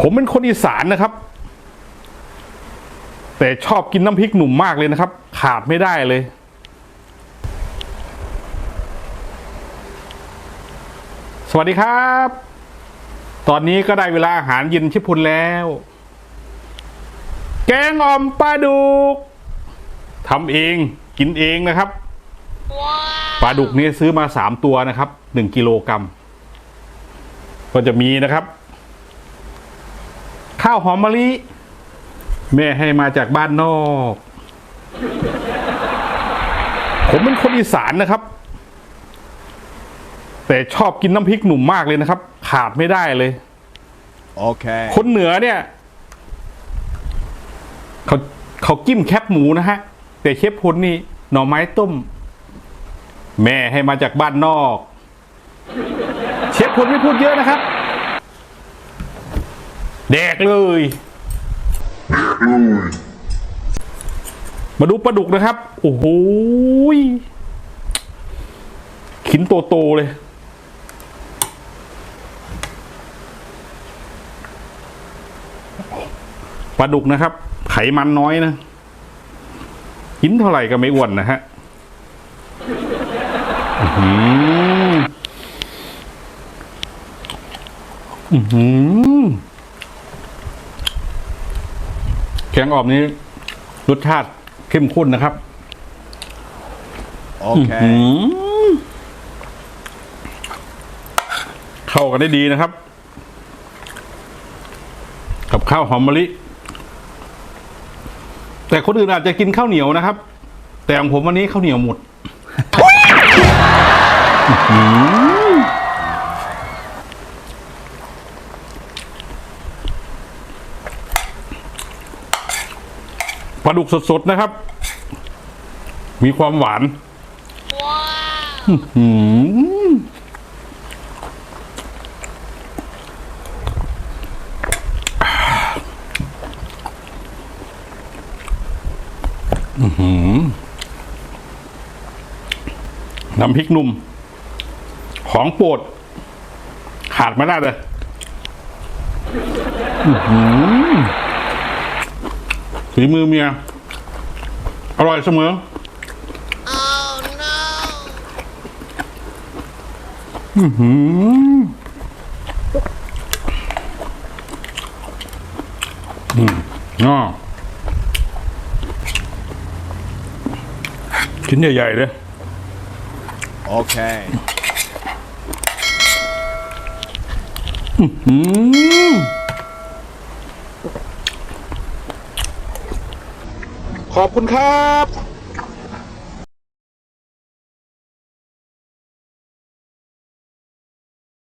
ผมเป็นคนอีสานนะครับ แต่ชอบกินน้ำพริกหนุ่มมากเลยนะครับ ขาดไม่ได้เลย สวัสดีครับ ตอนนี้ก็ได้เวลาอาหารเย็นชิพุนแล้ว แกงอ่อมปลาดุกทำเองกินเองนะครับปลาดุกนี้ซื้อมาสามตัวนะครับหนึ่งกิโลกรัมก็จะมีนะครับ ข้าวหอมมะลิ แม่ให้มาจากบ้านนอก ผมเป็นคนอีสานนะครับ แต่ชอบกินน้ำพริกหนุ่มมากเลยนะครับ ขาดไม่ได้เลย Okay. คนเหนือเนี่ยเขาเขากิ้มแคบหมูนะฮะ แต่เชฟพลนี่หน่อไม้ต้ม แม่ให้มาจากบ้านนอก เชฟพลไม่พูดเยอะนะครับ แดกเลยมาดูปลาดุกนะครับ โอ้โหขินโตๆเลย ปลาดุกนะครับ ไขมันน้อยนะกินเท่าไหร่ก็ไม่อ้วนนะฮะอื้อหืออื้อหือ แกงอ่อมนี้รสชาติเข้มข้นนะครับ Okay. อืมเข้ากันได้ดีนะครับ กับข้าวหอมมะลิ แต่คนอื่นอาจจะกินข้าวเหนียวนะครับ แต่ของผมวันนี้ข้าวเหนียวหมด อื้อหือ ปลาดุกสดๆนะครับ มีความหวานน้ำพริกนุ่ม ของโปรด ขาดไม่ได้เลย อื ฝีมือเมีย อร่อยเสมอหืมอืมอ่าชิ้นใหญ่ๆเลย Okay. อืม ขอบคุณครับ